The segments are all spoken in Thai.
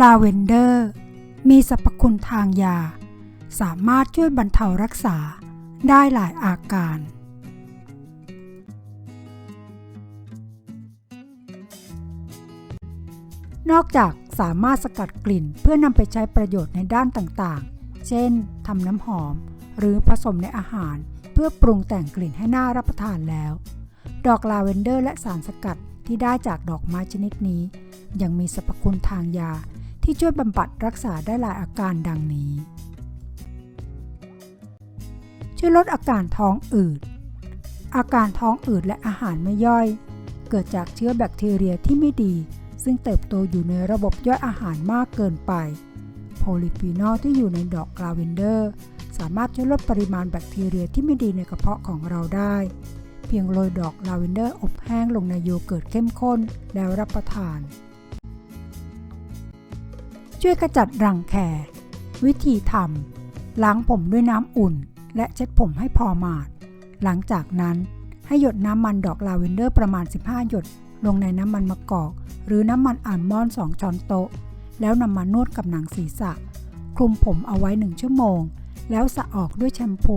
ลาเวนเดอร์ มีสรรพคุณทางยา สามารถช่วยบรรเทารักษาได้หลายอาการ นอกจากสามารถสกัดกลิ่นเพื่อนำไปใช้ประโยชน์ในด้านต่างๆ เช่นทำน้ำหอม หรือผสมในอาหาร เพื่อปรุงแต่งกลิ่นให้น่ารับประทานแล้ว ดอกลาเวนเดอร์และสารสกัดที่ได้จากดอกไม้ชนิดนี้ ยังมีสรรพคุณทางยา ที่ช่วยบำบัดรักษาได้หลายอาการดังนี้ ช่วยลดอาการท้องอืด อาการท้องอืดและอาหารไม่ย่อย เกิดจากเชื้อแบคทีเรียที่ไม่ดี ซึ่งเติบโตอยู่ในระบบย่อยอาหารมากเกินไป โพลีฟีนอลที่อยู่ในดอกลาเวนเดอร์ สามารถช่วยลดปริมาณแบคทีเรียที่ไม่ดีในกระเพาะของเราได้ เพียงโรยดอกลาเวนเดอร์อบแห้งลงในโยเกิร์ตเข้มข้นแล้วรับประทาน ช่วยกระจัดรังแค วิธีทำล้างผมด้วยน้ำอุ่น และเช็ดผมให้พอมาด หลังจากนั้นให้หยดน้ำมันดอกลาเวนเดอร์ประมาณ 15 หยด ลงในน้ำมันมะกอก หรือน้ำมันอัลมอนด์2ช้อนโต๊ะ แล้วนำมานวดกับหนังศีรษะ คลุมผมเอาไว้ 1 ชั่วโมง แล้วสระออกด้วยแชมพู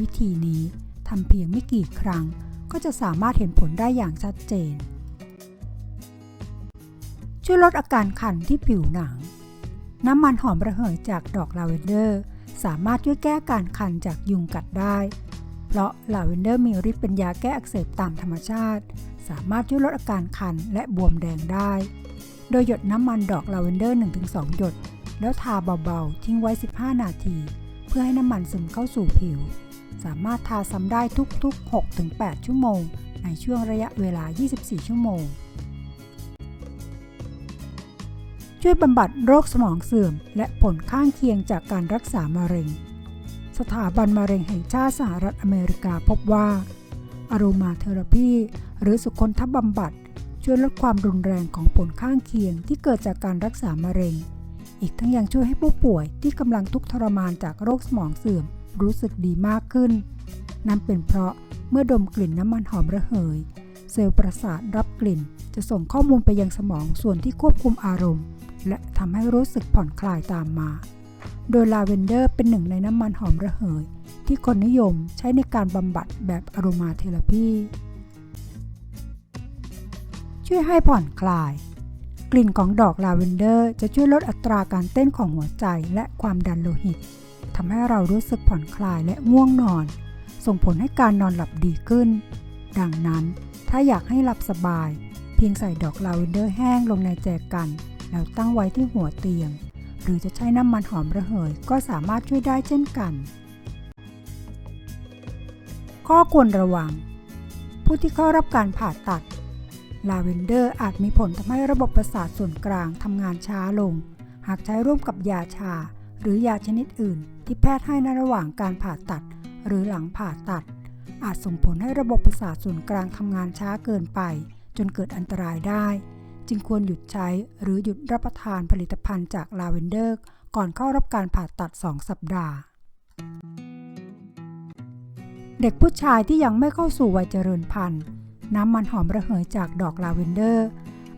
วิธีนี้ทำเพียงไม่กี่ครั้ง ก็จะสามารถเห็นผลได้อย่างชัดเจน ช่วยลดอาการคันที่ผิวหนัง น้ำมันหอมระเหยจากดอกลาเวนเดอร์ สามารถช่วยแก้การคันจากยุงกัดได้ เพราะลาเวนเดอร์มีฤทธิ์เป็นยาแก้อักเสบตามธรรมชาติ สามารถช่วยลดอาการคันและบวมแดงได้ โดยหยดน้ำมันดอกลาเวนเดอร์ 1-2 หยด แล้วทาเบาๆ ทิ้งไว้ 15 นาที เพื่อให้น้ำมันซึมเข้าสู่ผิว สามารถทาซ้ำได้ทุกๆ 6-8 ชั่วโมง ในช่วงระยะเวลา 24 ชั่วโมง ช่วยบำบัดโรคสมองเสื่อม และผลข้างเคียงจากการรักษามะเร็ง สถาบันมะเร็งแห่งชาติสหรัฐอเมริกาพบว่าอารมาเทอราพีหรือสุคนทบำบัด ช่วยลดความรุนแรงของผลข้างเคียงที่เกิดจากการรักษามะเร็ง อีกทั้งยังช่วยให้ผู้ป่วยที่กำลังทุกข์ทรมานจากโรคสมองเสื่อม รู้สึกดีมากขึ้น นั่นเป็นเพราะเมื่อดมกลิ่นน้ำมันหอมระเหย เซลล์ประสาทรับกลิ่น จะส่งข้อมูลไปยังสมองส่วนที่ควบคุมอารมณ์ และทำให้รู้สึกผ่อนคลายตามมา โดยลาเวนเดอร์เป็นหนึ่งในน้ำมันหอมระเหย ที่คนนิยมใช้ในการบำบัดแบบอโรมาเทราพีช่วยให้ผ่อนคลาย กลิ่นของดอกลาเวนเดอร์จะช่วยลดอัตราการเต้นของหัวใจและความดันโลหิตทำให้เรารู้สึกผ่อนคลายและง่วงนอน ส่งผลให้การนอนหลับดีขึ้น ดังนั้นถ้าอยากให้หลับสบาย เพียงใส่ดอกลาเวนเดอร์แห้งลงในแจกัน แล้วตั้งไว้ที่หัวเตียง หรือจะใช้น้ำมันหอมระเหยก็สามารถช่วยได้เช่นกัน ข้อควรระวัง ผู้ที่เข้ารับการผ่าตัด ลาเวนเดอร์อาจมีผลทำให้ระบบประสาทส่วนกลางทำงานช้าลง หากใช้ร่วมกับยาชา หรือยาชนิดอื่น ที่แพทย์ให้ในระหว่างการผ่าตัด หรือหลังผ่าตัด อาจส่งผลให้ระบบประสาทส่วนกลางทำงานช้าเกินไป จนเกิดอันตรายได้ จึงควรหยุดใช้หรือหยุดรับประทานผลิตภัณฑ์จากลาเวนเดอร์ก่อนเข้ารับการผ่าตัด 2 สัปดาห์ เด็กผู้ชายที่ยังไม่เข้าสู่วัยเจริญพันธุ์ น้ำมันหอมระเหยจากดอกลาเวนเดอร์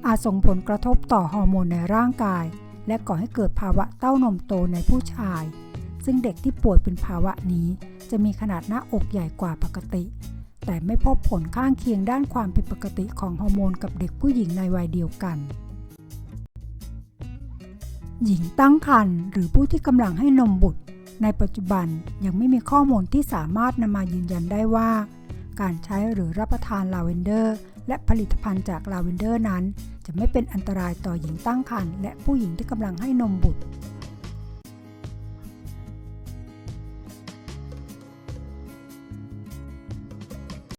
อาจส่งผลกระทบต่อฮอร์โมนในร่างกาย และก่อให้เกิดภาวะเต้านมโตในผู้ชาย ซึ่งเด็กที่ป่วยเป็นภาวะนี้ จะมีขนาดหน้าอกใหญ่กว่าปกติ แต่ไม่พบผลข้างเคียงด้านความผิดปกติของฮอร์โมนกับเด็กผู้หญิงในวัยเดียวกัน หญิงตั้งครรภ์หรือผู้ที่กำลังให้นมบุตร ในปัจจุบันยังไม่มีข้อมูลที่สามารถนำมายืนยันได้ว่า การใช้หรือรับประทานลาเวนเดอร์ และผลิตภัณฑ์จากลาเวนเดอร์นั้น จะไม่เป็นอันตรายต่อหญิงตั้งครรภ์และผู้หญิงที่กำลังให้นมบุตร